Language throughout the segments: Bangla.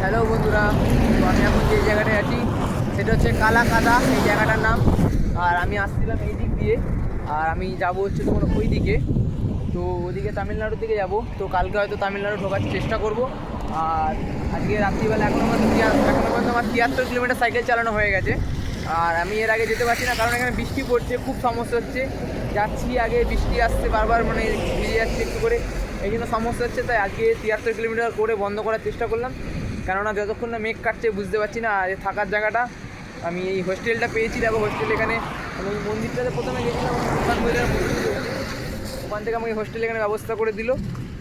হ্যালো বন্ধুরা, তো আমি এখন যে জায়গাটায় আছি, সেটা হচ্ছে কালাকাদা, এই জায়গাটার নাম। আর আমি আসছিলাম এই দিক দিয়ে, আর আমি যাব হচ্ছে তোমার ওই দিকে। তো ওদিকে তামিলনাড়ুর দিকে যাব। তো কালকে হয়তো তামিলনাড়ু ঢোকার চেষ্টা করব। আর আজকে রাত্রিবেলা পর্যন্ত তিয়া- এখনও পর্যন্ত আমার তিয়াত্তর কিলোমিটার সাইকেল চালানো হয়ে গেছে। আর আমি এর আগে যেতে পারছি না, কারণ এখানে বৃষ্টি পড়ছে, খুব সমস্যা হচ্ছে। যাচ্ছি আগে, বৃষ্টি আসছে বারবার মানে ভিজে যাচ্ছে একটু করে। এই জন্য সমস্যা হচ্ছে, তাই আজকে তিয়াত্তর কিলোমিটার করে বন্ধ করার চেষ্টা করলাম। কেননা যতক্ষণ না মেঘ কাটছে বুঝতে পারছি না আর থাকার জায়গাটা, আমি এই হোস্টেলটা পেয়েছি দেখো, হোস্টেল এখানে। আমি মন্দিরটাতে প্রথমে গেছিলাম ওখান থেকে আমাকে হোস্টেল এখানে ব্যবস্থা করে দিল।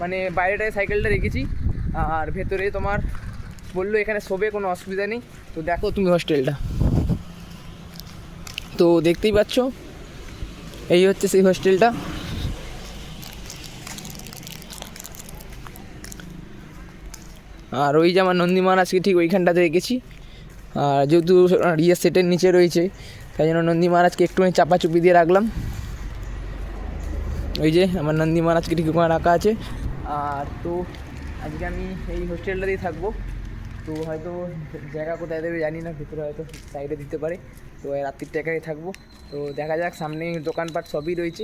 মানে বাইরেটায় সাইকেলটা রেখেছি। আর ভেতরে তোমার বলল এখানে শোবে, কোনো অসুবিধা নেই। তো দেখো তুমি হোস্টেলটা। তো দেখতেই পাচ্ছ, এই হচ্ছে সেই হোস্টেলটা। আর ওই যে আমার নন্দী মহারাজকে ঠিক ওইখানটাতে রেখেছি আর যেহেতু ইয়ে সেটের নিচে রয়েছে, তাই জন্য নন্দী মহারাজকে একটুখানি চাপাচুপি দিয়ে রাখলাম। ওই যে আমার নন্দী মহারাজকে ঠিক ওখানে রাখা আছে। আর তো আজকে আমি এই হোস্টেলটাতেই থাকব। তো হয়তো জায়গা কোথায় দেবে জানি না, ভিতরে হয়তো সাইডে দিতে পারে। তো রাত্রিটা একাই থাকব। তো দেখা যাক, সামনে দোকানপাট সবই রয়েছে।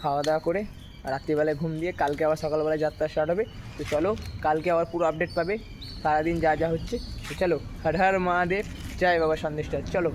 খাওয়া দাওয়া করে রাত্রিবেলায় ঘুম দিয়ে কালকে আবার সকালবেলায় যাত্রা স্টার্ট হবে। তো চলো, কালকে আবার পুরো আপডেট পাবে। সারাদিন যা যা হচ্ছে। তো চলো, হর হর মহাদেব। জয় বাবা সন্দেশটা। চলো।